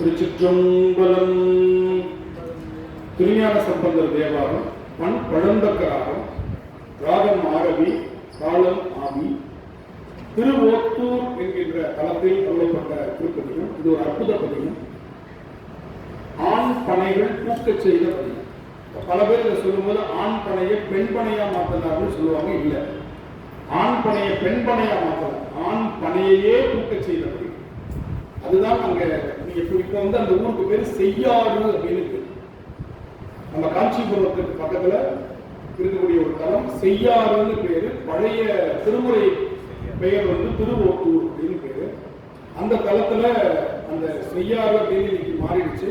திருச்சிற்றம்பலம். திருஞான சம்பந்தர் தேவாரம் பண் பழந்தக்கராகம் ராகம் ஆரவி காலம் ஆவி. திருவோத்தூர் என்கின்ற தளத்தில் அருளப்பட்ட திருப்பதிகம் இது ஒரு அற்புத பதிகம். ஆண் பனைகள் பூக்கச் செய்த பதிகம். பல பேர் இதை சொல்லும்போது ஆண் பனையை பெண் பனையா மாற்றினார்கள் சொல்லுவாங்க. இல்லை. ஆண் பனையை பெண் பனையா மாற்றலாம் ஆண் பனையையே பூக்கச் செய்த பதிகம். அதுதான் அங்க நீங்க இப்ப வந்து அந்த ஊருக்கு பேர் செய்யாடு அப்படின்னு நம்ம காஞ்சிபுரத்துக்கு பக்கத்துல இருக்கக்கூடிய ஒரு தலம் செய்யாறுன்னு பேரு பழைய திருமுறை பெயர் வந்து திருவோத்தூர் அப்படின்னு பேரு. அந்த தளத்துல அந்த செய்யாறு அப்படின்னு இன்னைக்கு மாறிடுச்சு.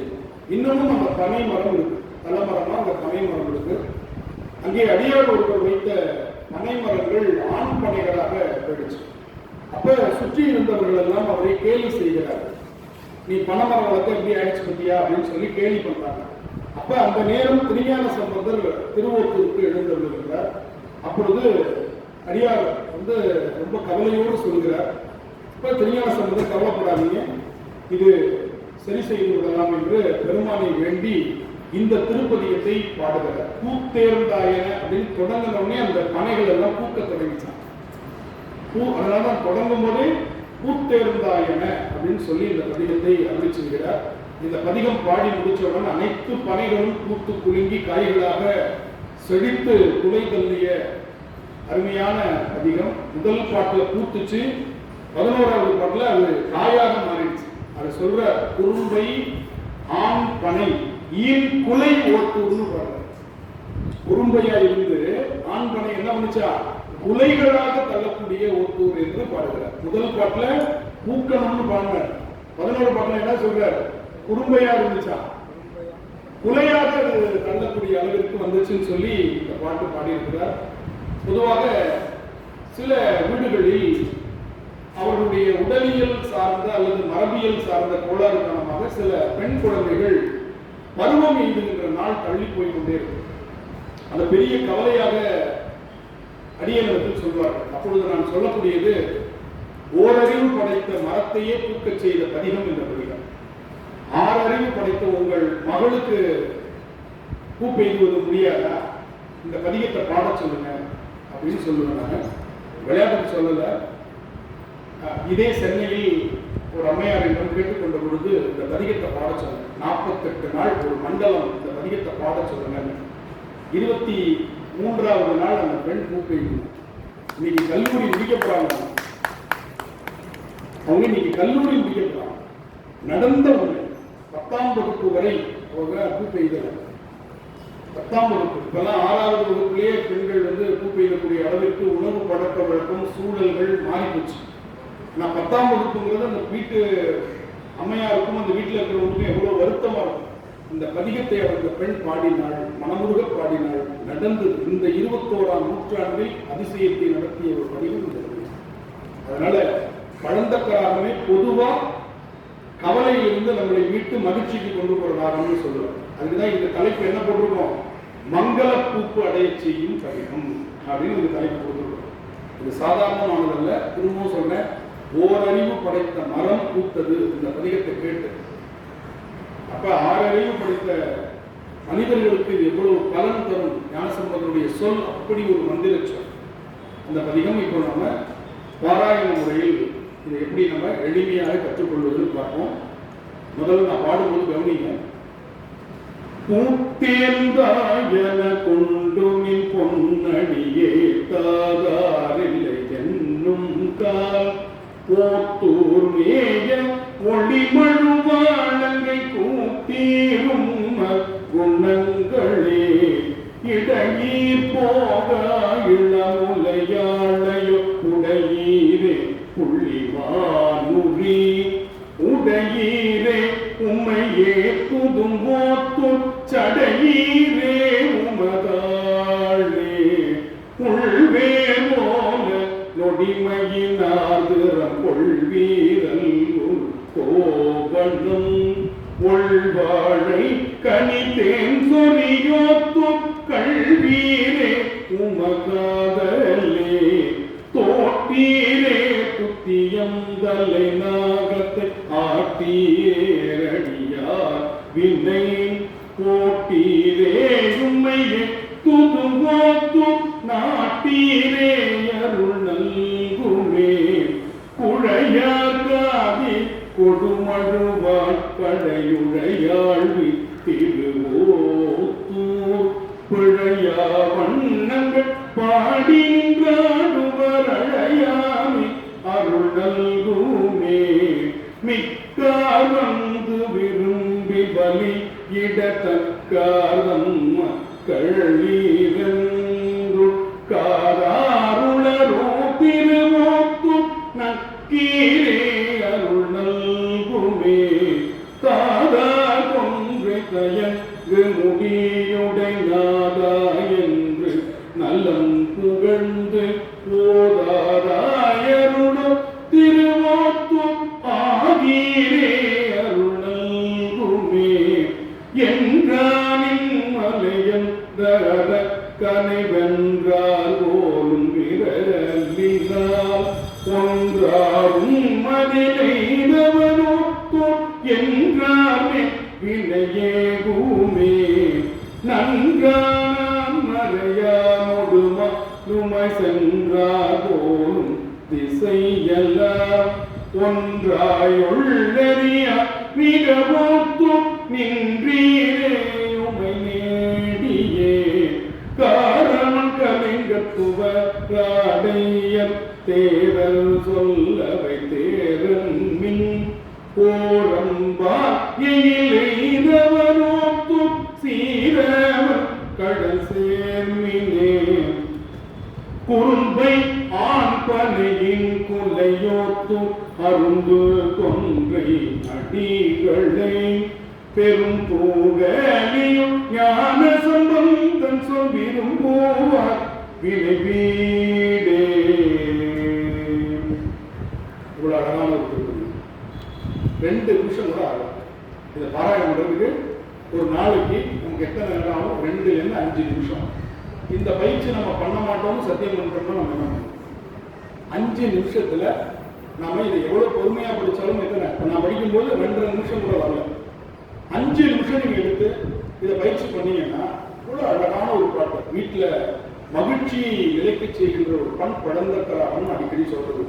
இன்னமும் அந்த தனி மரம் இருக்கு. தலைமரமா அந்த தனி மரம் இருக்கு. அங்கே அடியார் ஒருவர் வைத்த பனை மரங்கள் ஆண் பனைகளாக போயிடுச்சு. அப்ப சுற்றி இருந்தவர்கள் எல்லாம் அவரை கேலி செய்கிறார்கள். நீ பனைமரம் வளர்த்து எப்படி ஆயிடுச்சு பத்தியா அப்படின்னு சொல்லி கேள்வி பண்றாங்க. அப்ப அந்த நேரம் திருஞான சம்பந்தர் திருவொத்தூருக்கு எழுந்தருளுகிறார் அப்பொழுது அடியார் வந்து ரொம்ப கவலையோடு சொல்கிறார் இப்ப திருஞான சம்பந்தர் கவலைப்படாதீங்க. இது சரி செய்து விடலாம் என்று பெருமானை வேண்டி இந்த திருப்பதியத்தை பாடுகிறார். பூத்தேர்ந்தாயன அப்படின்னு தொடங்கின உடனே அந்த பனைகள் எல்லாம் பூக்க தொடங்கிச்சான். பூ அதனால தொடங்கும் போதே பூத்தேர்ந்தாயன அப்படின்னு சொல்லி இந்த பதிகத்தை அருளி இந்த பதிகம் பாடி முடிச்சவுடன் அனைத்து பனைகளும் பூத்து குலுங்கி காய்களாக செழித்து குலை தள்ளிய அருமையான பதிகம். முதல் பாட்டில் பூத்துச்சு பதினோராவது பாட்டில் அது காயாக மாறிடுச்சு. அதை சொல்ற குறும்பை ஆண் பனை ஈன் குலை ஓட்டுன்னு பாடுறாரு. குறும்பையா இருந்து ஆண் பனை என்ன பண்ணுச்சா? குலைகளாக தள்ளக்கூடிய ஒருத்தூர் என்று பாடுகிறார். முதல் பாட்டுல பூக்கணும்னு பாடுறார். பதினோரு பாட்டுல என்ன சொல்றார்? குறும்பையா இருந்துச்சா? குலையாக தள்ளக்கூடிய அளவிற்கு வந்துச்சுன்னு சொல்லி இந்த பாட்டு பாடியிருக்கிறார். பொதுவாக சில வீடுகளில் அவர்களுடைய உடலியல் சார்ந்த அல்லது மரபியல் சார்ந்த கோளாறு காரணமாக சில பெண் குழந்தைகள் பருவம் எய்துகின்ற நாள் தள்ளி போய் கொண்டே இருக்கும். அந்த பெரிய கவலையாக அடியனிடத்தில் சொல்வார்கள். அப்பொழுது நான் சொல்லக்கூடியது ஓரறிவு படைத்த மரத்தையே பூக்கச் செய்த பதிகம் என்ற பதிகம். ஆறறிவு படைத்த உங்கள் மகளுக்கு பூ பெய்துவது முடியாதா? இந்த பதிகத்தை பாட சொல்லுங்க அப்படின்னு சொல்லுவேன் நான். விளையாட்டுக்கு சொல்லல. இதே சென்னையில் ஒரு அம்மையார் என்னும் கேட்டுக்கொண்ட பொழுது இந்த பதிகத்தை பாடச் சொல்லுங்க. நாற்பத்தெட்டு நாள் ஒரு மண்டலம் இந்த பதிகத்தை பாட சொல்லுங்க இருபத்தி மூன்றாவது நாள் அந்த பெண் கூப்பிடணும் இன்னைக்கு கல்லூரி முடிக்க போறாங்க அவங்க இன்னைக்கு கல்லூரி முடிக்க போறாங்க நடந்த ஒண்ணு பத்தாம் வகுப்பு வரை அவங்க பூ பத்தாம் வகுப்பு இப்பெல்லாம் ஆறாவது வகுப்புலயே பெண்கள் வந்து கூப்பிடக்கூடிய அளவிற்கு உணவு பழக்க வழக்கம் சூழல்கள் மாறி போச்சு நான் பத்தாம் வகுப்புங்கிறது அந்த வீட்டு அம்மையாருக்கும் அந்த வீட்டில் இருக்கிறவங்களுக்கும் எவ்வளவு வருத்தமாக இருக்கும். இந்த பதிகத்தை அந்த பெண் பாடினாள் மனமுருக பாடினாள் நடந்தது இந்த இருபத்தோராம் நூற்றாண்டில் அதிசயத்தை நடத்திய ஒரு பதிகம் இந்த அதனால பழந்தக்காரமே பொதுவா கவலையிலிருந்து நம்மளை மீட்டு மகிழ்ச்சிக்கு கொண்டு போறதாகனு சொல்லுவோம் அதுக்குதான் இந்த தலைப்பு என்ன போட்டிருக்கோம்? மங்கள பூப்பு அடைய செய்யும் பதிகம் அப்படின்னு இந்த தலைப்பு போட்டிருக்கோம். இது சாதாரணமானதல்ல. திரும்பவும் சொன்னேன் ஓரறிவு படைத்த மரம் பூத்தது இந்த பதிகத்தை கேட்டு. அப்ப ஆறறிவு படித்த மனிதர்களுக்கு இது எவ்வளவு பலன் தரும்? ஞானசம்பந்தனுடைய சொல் அப்படி ஒரு மந்திர சொல். அந்த பதிகம் இப்போ நம்ம பாராயண முறையில் இதை எப்படி நம்ம எளிமையாக கற்றுக்கொள்வதுன்னு பார்ப்போம். முதல்ல நான் பாடும்போது கவனிங்க. பூத்தேந்தாயன கொண்டு நின் பொன்னடியே தாதாரில்லை என்னும் கால். போத்தூர் மேய ஒளிமழுவாழங்கை கூத்தீரும் குணங்களே இடையீர் போக இளமுலையாளையோ உடையீரே புள்ளிவானுரி உடையீரே உம்மையே புதும்போத்து சடை கனிதேன் கல்வீரே உமகாதலே தோட்டீரே துத்தியம் நாகத்தை ஆட்டீரே. நுமை சென்றார் போலும் திசையெல்லாம் ஒன்றாயுள்ளறியா மிகவும் நின்றீரே. உமை நேடியே. காரணம் கலிங்கத்துவ ராடையர் தேரல் சொல்லவை தேரன் மின். போரம்பா எயிலெய்தவனோத்தும் சீரவன் கடல் சேர்மினே. குறும்பை ஆண் பனையின் குலையோத்து அருந்து கொன்றை அடிகளை பெரும் பூகலியும் ஞான சம்பந்தன் சொல் விரும்புவார் வினை வீடே இவ்வளவு அழகான ஒரு திருப்பதி ரெண்டு நிமிஷம் கூட ஆகும் இதை பாராயணம் பண்றதுக்கு ஒரு நாளைக்கு நமக்கு எத்தனை நேரம் ஆகும்? ரெண்டுல இருந்து அஞ்சு நிமிஷம். ஆகும் இந்த பயிற்சி நம்ம பண்ண மாட்டோம்னு சத்தியம் பண்ணுறோம்னா நம்ம என்ன பண்ணணும்? அஞ்சு நிமிஷத்தில் நம்ம இதை எவ்வளோ பொறுமையாக படித்தாலும் எத்தனை? இப்போ நான் படிக்கும்போது ரெண்டரை நிமிஷம் கூட வரல. அஞ்சு நிமிஷம் நீங்கள் எடுத்து இதை பயிற்சி பண்ணீங்கன்னா இவ்வளவு அழகான ஒரு பாட்டு. வீட்டில் மகிழ்ச்சி விலைக்கு செய்கின்ற ஒரு பண் பழந்தக்கராகனு அடிக்கடி சொல்றது.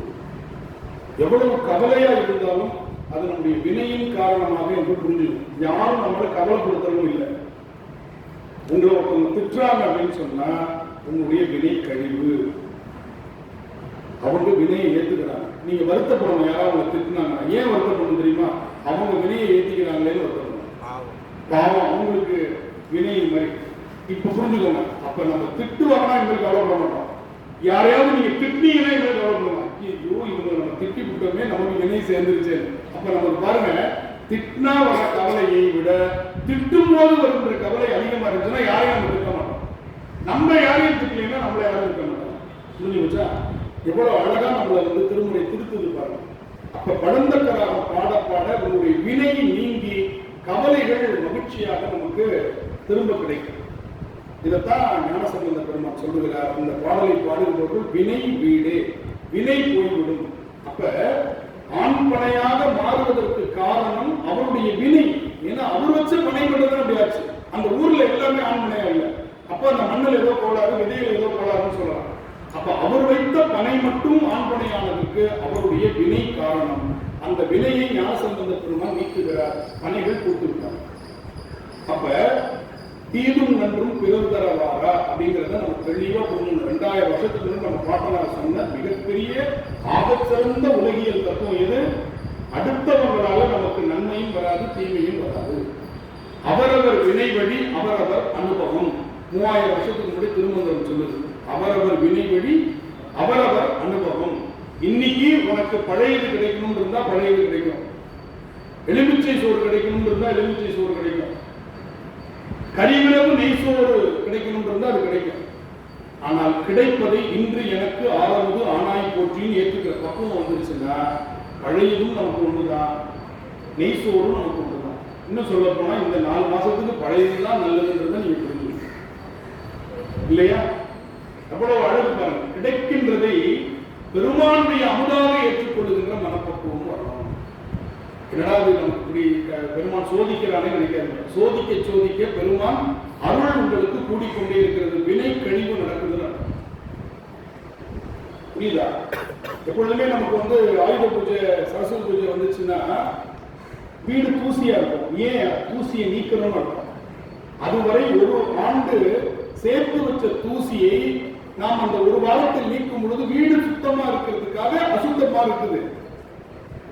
எவ்வளவு கவலையா இருந்தாலும் அது நம்முடைய வினையின் காரணமாக என்று புரிஞ்சுக்கணும் யாரும் நம்மளை கவலைப்படுத்தவும் இல்லை. உங்களை ஒருத்தவங்க திட்டுறாங்க அப்படின்னு சொன்னா உங்களுடைய வினை கழிவு. அவங்க வினையை ஏத்துக்கிறாங்க. நீங்க வருத்தப்படணும். யாராவது அவங்க திட்டுனாங்க ஏன் வருத்தப்படணும் தெரியுமா? அவங்க வினையை ஏத்திக்கிறாங்களேன்னு வருத்தப்படணும். பாவம் அவங்களுக்கு வினை மாதிரி. இப்ப புரிஞ்சுக்கோங்க. அப்ப நம்ம திட்டுவாங்கன்னா எங்களுக்கு கவலைப்பட மாட்டோம். யாரையாவது நீங்க திட்டினீங்கன்னா எங்களுக்கு கவலைப்படணும் ஐயோ இவங்க நம்ம திட்டி விட்டோமே நமக்கு வினை சேர்ந்துருச்சு. அப்ப நமக்கு பாருங்க திட்டினா வர கவலையை விட திட்டும் போது வருகின்ற கவலை அதிகமாக இருந்துச்சுன்னா யாரையும் நம்ம திட்ட மாட்டோம். நம்ம யாரையும் திட்டலைன்னா நம்மள யாரும் திட்ட மாட்டோம் புரிஞ்சு வச்சா எவ்வளவு அழகா நம்மளை வந்து திருமுறை திருத்தது பாருங்க. அப்ப பழந்தக்கராக பாட பாட உங்களுடைய வினையை நீங்கி கவலைகள் மகிழ்ச்சியாக நமக்கு திரும்ப கிடைக்கும். இதைத்தான் ஞானசம்பந்த பெருமான் சொல்லுகிறார். இந்த பாடலை பாடுகிறவர்கள் வினை வீடு வினை போய்விடும். அப்ப ஆண்பனையாக மாறுவதற்கு காரணம் அவருடைய வினை. ஏன்னா அவர் வச்சு பனை மட்டும்தான் அப்படியாச்சு அந்த ஊர்ல எல்லாமே ஆண் இல்லை. அப்ப அந்த மண்ணில் ஏதோ கோளாறு விதையில் ஏதோ கோளாறுன்னு சொல்லலாம் அப்ப அவர் வைத்த பனை மட்டும் ஆண்பனையானதுக்கு அவருடைய வினை காரணம். அந்த வினையை ஞானசம்பந்த பெருமான் நீக்குகிறார். பணிகள் கொடுத்துருக்காங்க அப்ப தீதும் நன்றும் பிறர் தரவாரா அப்படிங்கிறத நம்ம தெளிவா புரிஞ்சுக்கணும். ரெண்டாயிரம் வருஷத்துக்கு நம்ம பாட்டனார் சொன்ன மிகப்பெரிய ஆகச்சிறந்த உலகியல் தத்துவம் எது? அடுத்தவங்களால நமக்கு நன்மையும் வராது தீமையும் வராது. அவரவர் வினை வழி அவரவர் அனுபவம். மூவாயிரம் வருஷத்துக்கு முன்னாடி திருமந்திரம் சொல்லுது. அவரவர் வினை வழி அவரவர் அனுபவம். இன்னைக்கு உனக்கு பழையது கிடைக்கணும் இருந்தா பழையது கிடைக்கும். எலுமிச்சை சோறு கிடைக்கணும் இருந்தா எலுமிச்சை சோறு கிடைக்கும். கரிவிரவு நெய் சோறு கிடைக்கணும் இருந்தால் அது கிடைக்கும். ஆனால் கிடைப்பதை இன்று எனக்கு ஆறாவது ஆணாய் போற்றின்னு ஏற்றுக்கிற பக்குவம் வந்துருச்சுன்னா பழையதும் நமக்கு ஒன்றுதான் நெய் சோறும் நமக்கு ஒன்றுதான் இன்னும் சொல்ல போனா இந்த நாலு மாசத்துக்கு பழையதுதான் நல்லதுன்றத நீங்க புரிஞ்சுக்கணும். இல்லையா? எவ்வளவு அழகு பாருங்க. கிடைக்கின்றதை பெருமானுடைய அமுதாக ஏற்றுக்கொள்ளுகின்ற இப்படி பெருமான் சோதிக்கிறானே நினைக்காது சோதிக்க சோதிக்க பெருமான் அருள் உங்களுக்கு கூடிக்கொண்டே இருக்கிறது. வினை கழிவு நடக்குதுன்னு புரியுதா? எப்பொழுதுமே நமக்கு வந்து ஆயுத பூஜை சரஸ்வதி பூஜை வந்துச்சுன்னா வீடு தூசியா இருக்கும். ஏன்? தூசியை நீக்கணும்னு இருக்கும் அதுவரை ஒரு ஆண்டு சேர்த்து வச்ச தூசியை நாம் அந்த ஒரு வாரத்தில் நீக்கும் பொழுது வீடு சுத்தமா இருக்கிறதுக்காக அசுத்தமா இருக்குது.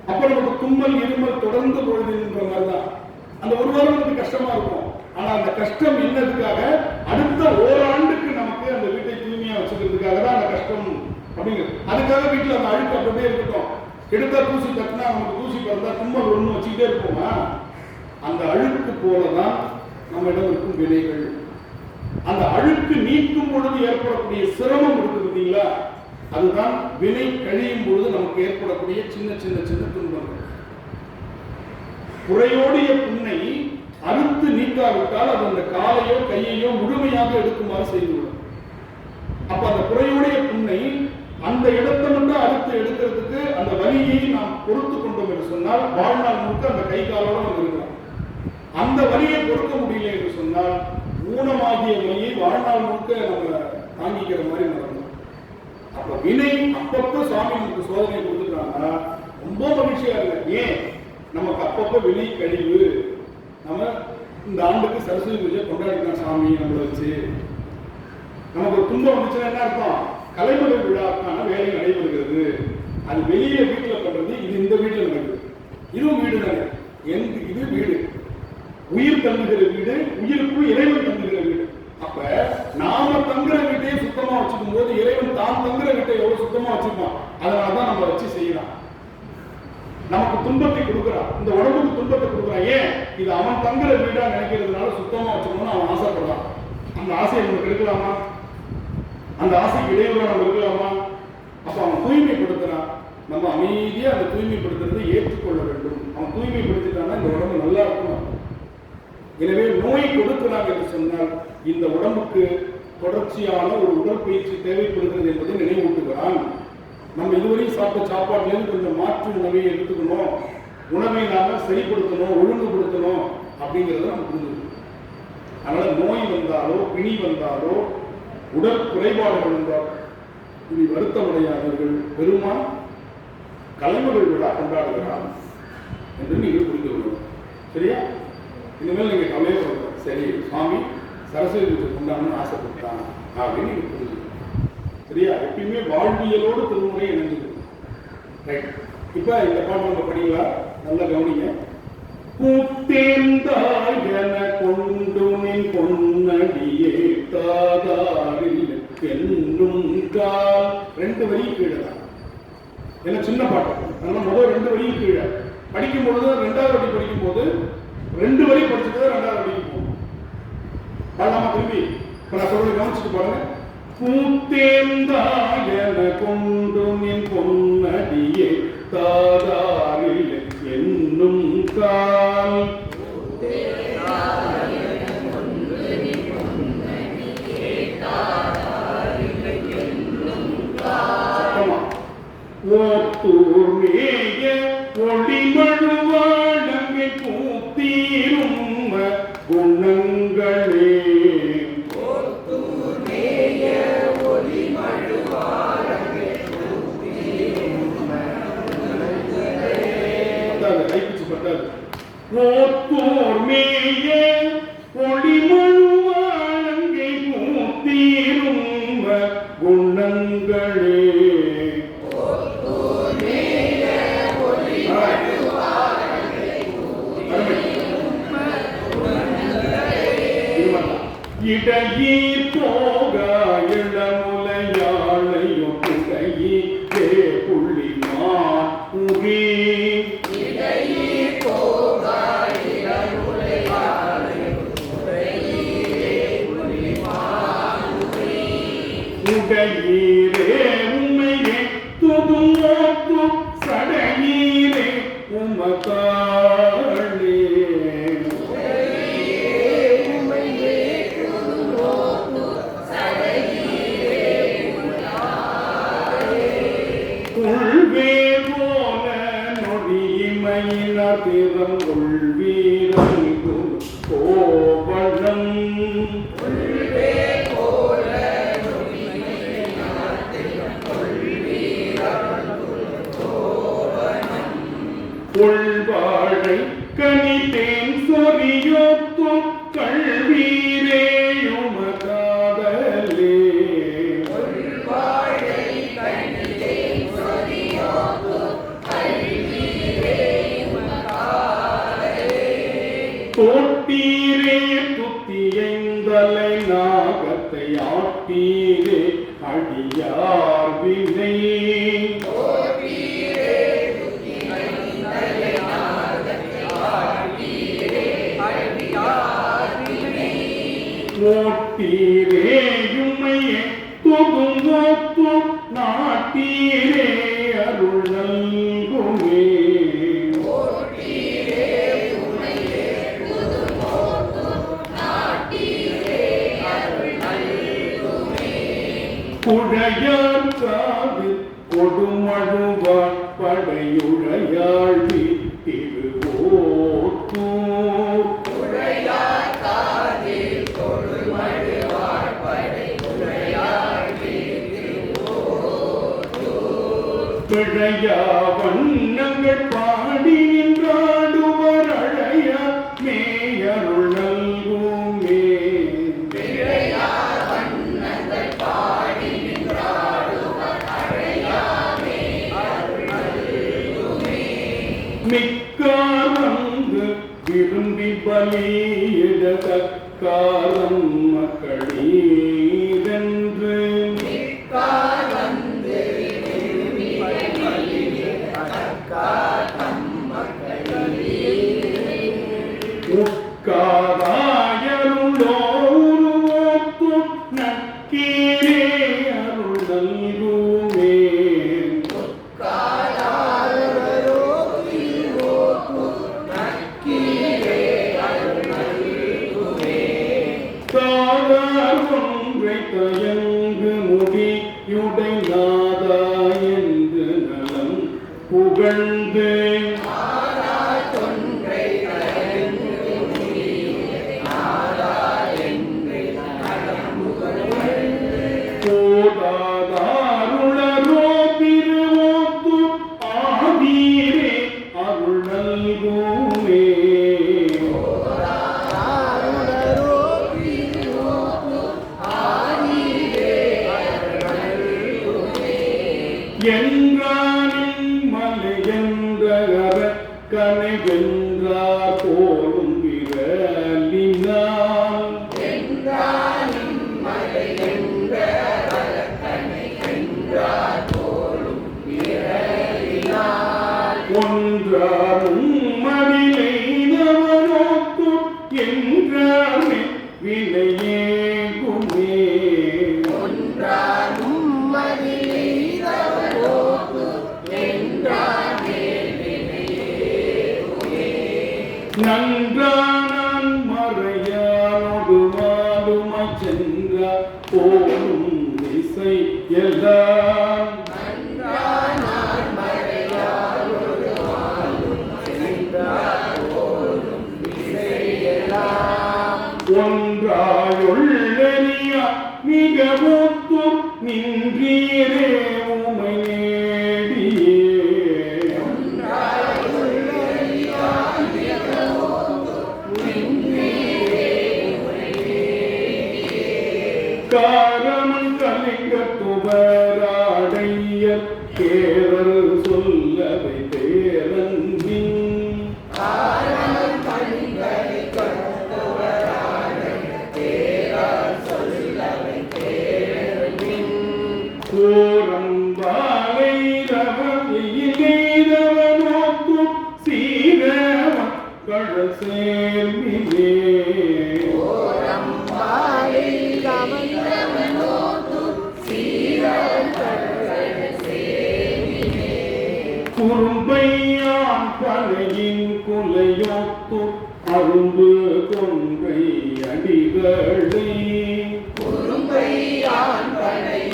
அப்ப நமக்கு தும்மல் இருமல் தொடர்ந்து பொழுதுன்ற மாதிரிதான். அந்த ஒரு வாரம் நமக்கு கஷ்டமா இருக்கும். ஆனா அந்த கஷ்டம் என்னதுக்காக அடுத்த ஓராண்டுக்கு நமக்கு அந்த வீட்டை தூய்மையா வச்சுக்கிறதுக்காக தான் அந்த கஷ்டம் அப்படிங்கிறது. அதுக்காக வீட்டுல அந்த அழுக்கு அப்படியே இருக்கட்டும். எடுத்தா தூசி தட்டினா நமக்கு தூசி பிறந்தா தும்மல் ஒண்ணு வச்சுக்கிட்டே இருப்போமா? அந்த அழுக்கு போலதான் நம்மிடம் இருக்கும் வினைகள். அந்த அழுக்கு நீக்கும் பொழுது ஏற்படக்கூடிய சிரமம் இருக்குது பார்த்தீங்களா? அதுதான் வினை கழியும் பொழுது நமக்கு ஏற்படக்கூடிய சின்ன சின்ன சின்ன துன்பங்கள். குறையோடிய புண்ணை அறுத்து நீக்காவிட்டால் அது அந்த காலையோ கையையோ முழுமையாக எடுக்குமாறு செய்துவிடும். அப்ப அந்த குறையோடைய புண்ணை அந்த இடத்தை மட்டும் அறுத்து எடுக்கிறதுக்கு அந்த வலியை நாம் பொறுத்து கொண்டோம் என்று சொன்னால் வாழ்நாள் முழுக்க அந்த கை காலோட நம்ம இருக்கலாம். அந்த வலியை பொறுக்க முடியல என்று சொன்னால் ஊனமாகிய வலியை வாழ்நாள் முழுக்க நம்ம தாங்கிக்கிற மாதிரி நடக்கும். அப்ப வினை அப்பப்போ சுவாமி நமக்கு சோதனை கொடுத்துட்டாங்க ரொம்ப மகிழ்ச்சியா இல்லை ஏன்? நமக்கு அப்பப்ப வினை கழிவு நம்ம இந்த ஆண்டுக்கு சரஸ்வதி பூஜை கொண்டாடிக்கலாம் சாமி நம்மளை வச்சு. நமக்கு ஒரு துன்பம் வந்துச்சுன்னா என்ன அர்த்தம்? கலைமகள் விழாக்கான வேலை நடைபெறுகிறது. அது வெளியே வீட்டுல பண்றது இது இந்த வீட்டில் நடக்குது. இதுவும் வீடு தானே? எனக்கு இது வீடு. உயிர் தங்குகிற வீடு உயிருக்குள் இறைவன் தங்குகிற வீடு. அப்ப நாம போது இறைவன் தான் தங்குற வீட்டை எவ்வளவு சுத்தமா வச்சிருப்பான்? அதனாலதான் நம்ம வச்சு செய்யலாம் நமக்கு துன்பத்தை கொடுக்குறான். இந்த உடம்புக்கு துன்பத்தை கொடுக்குறான். ஏன்? இது அவன் தங்குற வீடா நினைக்கிறதுனால சுத்தமா வச்சுக்கணும்னு அவன் ஆசைப்படுறான். அந்த ஆசையை நமக்கு எடுக்கலாமா அந்த ஆசைக்கு இடையூறா நம்ம இருக்கலாமா? அப்ப அவன் தூய்மைப்படுத்துறான். நம்ம அமைதியா அந்த தூய்மைப்படுத்துறதை ஏற்றுக்கொள்ள வேண்டும். அவன் தூய்மைப்படுத்திட்டான்னா இந்த உடம்பு நல்லா இருக்கும் எனவே நோய் கொடுக்கிறாங்க என்று சொன்னால் இந்த உடம்புக்கு தொடர்ச்சியான ஒரு உடற்பயிற்சி தேவைப்படுகிறது என்பதை நினைவூட்டுகிறான். நம்ம இதுவரை சாப்பிட்ட சாப்பாட்டிலேருந்து கொஞ்சம் மாற்று உணவை எடுத்துக்கணும். உணவை நாம சரிப்படுத்தணும் ஒழுங்குபடுத்தணும் அப்படிங்கிறத நம்ம புரிஞ்சுக்கணும். அதனால நோய் வந்தாலோ பிணி வந்தாலோ உடல் குறைபாடுகள் வந்தால் இனி வருத்தமடையாதவர்கள் பெருமான் கலைமகள் விழா கொண்டாடுகிறார் என்று நீங்கள் புரிந்து கொள்ளணும். சரியா? இனிமேல் நீங்க கவலையப்படக்கூடாது சரி சுவாமி. சரஸ்வதி பூஜை கொண்டாடணும்னு ஆசைப்பட்டான் அப்படின்னு எனக்கு புரிஞ்சுக்கணும் சரியா? எப்பயுமே வாழ்வியலோடு திருமுறை இணைஞ்சுக்கணும் ரைட் இப்போ இந்த பாட்டு நம்ம படிங்களா? நல்லா கவனிங்க. கூத்தேந்தாயன கொண்டு நின் பொன்னடியே தாதாரில் என்னும் கால். ரெண்டு வரி கீழே தான். ஏன்னா சின்ன பாட்டு. அதனால முதல் ரெண்டு வரி கீழே. படிக்கும் பொழுது ரெண்டாவது வரி படிக்கும் போது ரெண்டு வரி படிச்சுட்டு தான் ரெண்டாவது வரிக்கு போகும் பாடலாமா திரும்பி இப்ப நான் சொல்றது கவனிச்சுட்டு பாருங்க. கூத்தேந்தாயன கொண்டு நின் பொன்னடியே தாதாரில் என்னும் கால். சத்தமா? متاع உடையார்காவில் கொடுமழுவான் படையுடையாள் திருவோத்தூர் பிழையாவன் Bernie. uma. Yeah. குறும்பையான் தலையின் குலையோத்து அரும்பு கொன்றை அடிகளை. குறும்பையான் தலை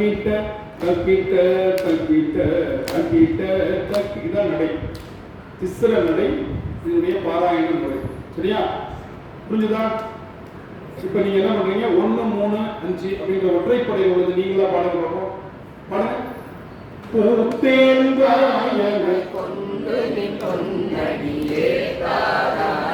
தக்கிட்ட தக்கிட்ட தக்கிட்ட தக்கிட்ட தக்கி இதான் நடை. திஸ்ர நடை இதனுடைய பாராயண முறை. சரியா? புரிஞ்சுதா? இப்ப நீங்க என்ன பண்றீங்க? ஒண்ணு மூணு அஞ்சு அப்படிங்கிற ஒற்றைப்படை உள்ளது நீங்களா பாடுங்க பார்ப்போம் பாடுங்க. பூத்தேங்காயன கொண்டு கொண்டடியே தாராரினை